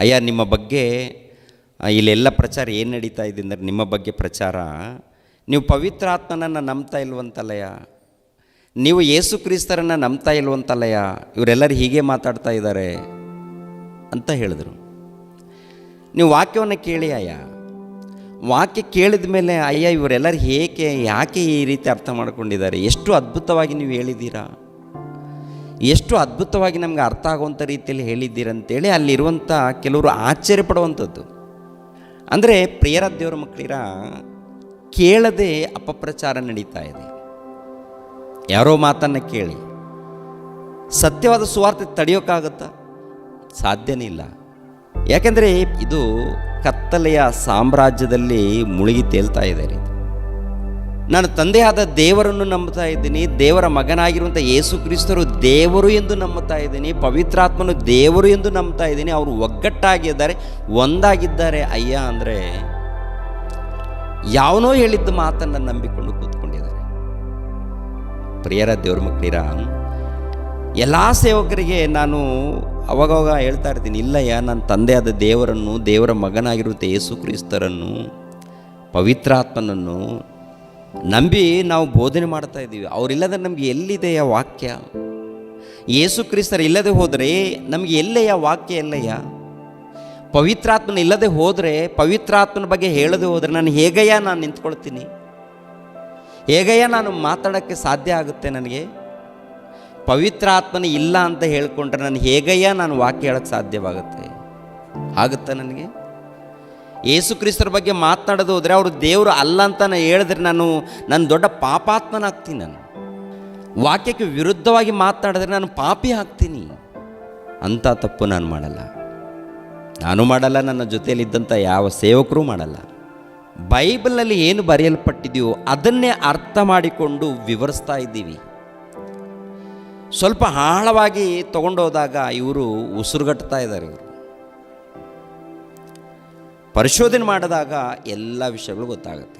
ಅಯ್ಯ, ನಿಮ್ಮ ಬಗ್ಗೆ ಇಲ್ಲೆಲ್ಲ ಪ್ರಚಾರ ಏನು ನಡೀತಾ ಇದೆ ಅಂದರೆ ನಿಮ್ಮ ಬಗ್ಗೆ ಪ್ರಚಾರ. ನೀವು ಪವಿತ್ರಾತ್ಮನನ್ನು ನಂಬ್ತಾ ಇಲ್ವಂತಲ್ಲಯ್ಯ. ನೀವು ಯೇಸು ಕ್ರಿಸ್ತರನ್ನು ನಂಬ್ತಾ ಇಲ್ವಂತಲ್ಲಯ್ಯ. ಇವರೆಲ್ಲರೂ ಹೀಗೆ ಮಾತಾಡ್ತಾ ಇದ್ದಾರೆ ಅಂತ ಹೇಳಿದರು. ನೀವು ವಾಕ್ಯವನ್ನು ಕೇಳಿ ಅಯ್ಯ. ವಾಕ್ಯ ಕೇಳಿದ ಮೇಲೆ ಅಯ್ಯ, ಇವರೆಲ್ಲರೂ ಹೇಗೆ, ಯಾಕೆ ಈ ರೀತಿ ಅರ್ಥ ಮಾಡ್ಕೊಂಡಿದ್ದಾರೆ? ಎಷ್ಟು ಅದ್ಭುತವಾಗಿ ನೀವು ಹೇಳಿದ್ದೀರಾ? ಎಷ್ಟು ಅದ್ಭುತವಾಗಿ ನಮ್ಗೆ ಅರ್ಥ ಆಗುವಂಥ ರೀತಿಯಲ್ಲಿ ಹೇಳಿದ್ದೀರಂತೇಳಿ ಅಲ್ಲಿರುವಂಥ ಕೆಲವರು ಆಶ್ಚರ್ಯ ಪಡುವಂಥದ್ದು ಅಂದರೆ ಪ್ರಿಯರ ದೇವರ ಮಕ್ಕಳಿರ ಕೇಳದೆ ಅಪಪ್ರಚಾರ ನಡೀತಾ ಇದೆ. ಯಾರೋ ಮಾತನ್ನು ಕೇಳಿ, ಸತ್ಯವಾದ ಸುವಾರ್ತೆ ತಡೆಯೋಕ್ಕಾಗತ್ತಾ? ಸಾಧ್ಯನೇ ಇಲ್ಲ. ಯಾಕೆಂದರೆ ಇದು ಕತ್ತಲೆಯ ಸಾಮ್ರಾಜ್ಯದಲ್ಲಿ ಮುಳುಗಿ ತೇಲ್ತಾ ಇದೆ ಇದು ನಾನು ತಂದೆಯಾದ ದೇವರನ್ನು ನಂಬುತ್ತಾ ಇದ್ದೀನಿ, ದೇವರ ಮಗನಾಗಿರುವಂಥ ಯೇಸು ಕ್ರಿಸ್ತರು ದೇವರು ಎಂದು ನಂಬುತ್ತಾ ಇದ್ದೀನಿ, ಪವಿತ್ರಾತ್ಮನು ದೇವರು ಎಂದು ನಂಬ್ತಾ ಇದ್ದೀನಿ, ಅವರು ಒಗ್ಗಟ್ಟಾಗಿದ್ದಾರೆ ಒಂದಾಗಿದ್ದಾರೆ, ಅಯ್ಯ ಅಂದರೆ ಯಾವನೋ ಹೇಳಿದ್ದ ಮಾತನ್ನು ನಂಬಿಕೊಂಡು ಕೂತ್ಕೊಂಡಿದ್ದಾರೆ. ಪ್ರಿಯರ ದೇವ್ರ ಮಕ್ಕಳಿರ, ಎಲ್ಲ ಸೇವಕರಿಗೆ ನಾನು ಅವಾಗವಾಗ ಹೇಳ್ತಾ ಇರ್ತೀನಿ, ಇಲ್ಲಯ್ಯ, ನನ್ನ ತಂದೆಯಾದ ದೇವರನ್ನು, ದೇವರ ಮಗನಾಗಿರುವಂಥ ಯೇಸು ಕ್ರಿಸ್ತರನ್ನು, ಪವಿತ್ರಾತ್ಮನನ್ನು ನಂಬಿ ನಾವು ಬೋಧನೆ ಮಾಡ್ತಾ ಇದ್ದೀವಿ. ಅವರಿಲ್ಲದೆ ನಮಗೆ ಯಾ ವಾಕ್ಯ? ಯೇಸು ಕ್ರಿಸ್ತರ ಇಲ್ಲದೆ ಹೋದರೆ ನಮಗೆ ಎಲ್ಲೆಯ ವಾಕ್ಯ ಎಲ್ಲಯ್ಯ ಪವಿತ್ರಾತ್ಮನ ಇಲ್ಲದೆ ಹೋದರೆ, ಪವಿತ್ರಾತ್ಮನ ಬಗ್ಗೆ ಹೇಳದೆ ಹೋದರೆ ನಾನು ಹೇಗಯ್ಯ ನಾನು ನಿಂತ್ಕೊಳ್ತೀನಿ? ಹೇಗಯ್ಯ ನಾನು ಮಾತಾಡೋಕ್ಕೆ ಸಾಧ್ಯ ಆಗುತ್ತೆ ನನಗೆ? ಪವಿತ್ರಾತ್ಮನ ಇಲ್ಲ ಅಂತ ಹೇಳಿಕೊಂಡ್ರೆ ನಾನು ಹೇಗಯ್ಯ ನಾನು ವಾಕ್ಯ ಹೇಳೋಕ್ಕೆ ಸಾಧ್ಯವಾಗುತ್ತೆ? ಆಗುತ್ತಾ ನನಗೆ? ಯೇಸು ಕ್ರಿಸ್ತರ ಬಗ್ಗೆ ಮಾತನಾಡೋದು ಹೋದರೆ ಅವರು ದೇವರು ಅಲ್ಲ ಅಂತ ನಾನು ಹೇಳಿದ್ರೆ ನಾನು ನಾನು ದೊಡ್ಡ ಪಾಪಾತ್ಮನಾಗ್ತೀನಿ ನಾನು. ವಾಕ್ಯಕ್ಕೆ ವಿರುದ್ಧವಾಗಿ ಮಾತನಾಡಿದ್ರೆ ನಾನು ಪಾಪಿ ಆಗ್ತೀನಿ. ಅಂಥ ತಪ್ಪು ನಾನು ಮಾಡಲ್ಲ. ನಾನು ಮಾಡಲ್ಲ, ನನ್ನ ಜೊತೆಯಲ್ಲಿದ್ದಂಥ ಯಾವ ಸೇವಕರೂ ಮಾಡಲ್ಲ. ಬೈಬಲ್ನಲ್ಲಿ ಏನು ಬರೆಯಲ್ಪಟ್ಟಿದೆಯೋ ಅದನ್ನೇ ಅರ್ಥ ಮಾಡಿಕೊಂಡು ವಿವರಿಸ್ತಾ ಇದ್ದೀವಿ. ಸ್ವಲ್ಪ ಆಳವಾಗಿ ತಗೊಂಡೋದಾಗ ಇವರು ಉಸಿರುಗಟ್ತಾ ಇದ್ದಾರೆ ಇವರು. ಪರಿಶೋಧನೆ ಮಾಡಿದಾಗ ಎಲ್ಲ ವಿಷಯಗಳು ಗೊತ್ತಾಗುತ್ತೆ.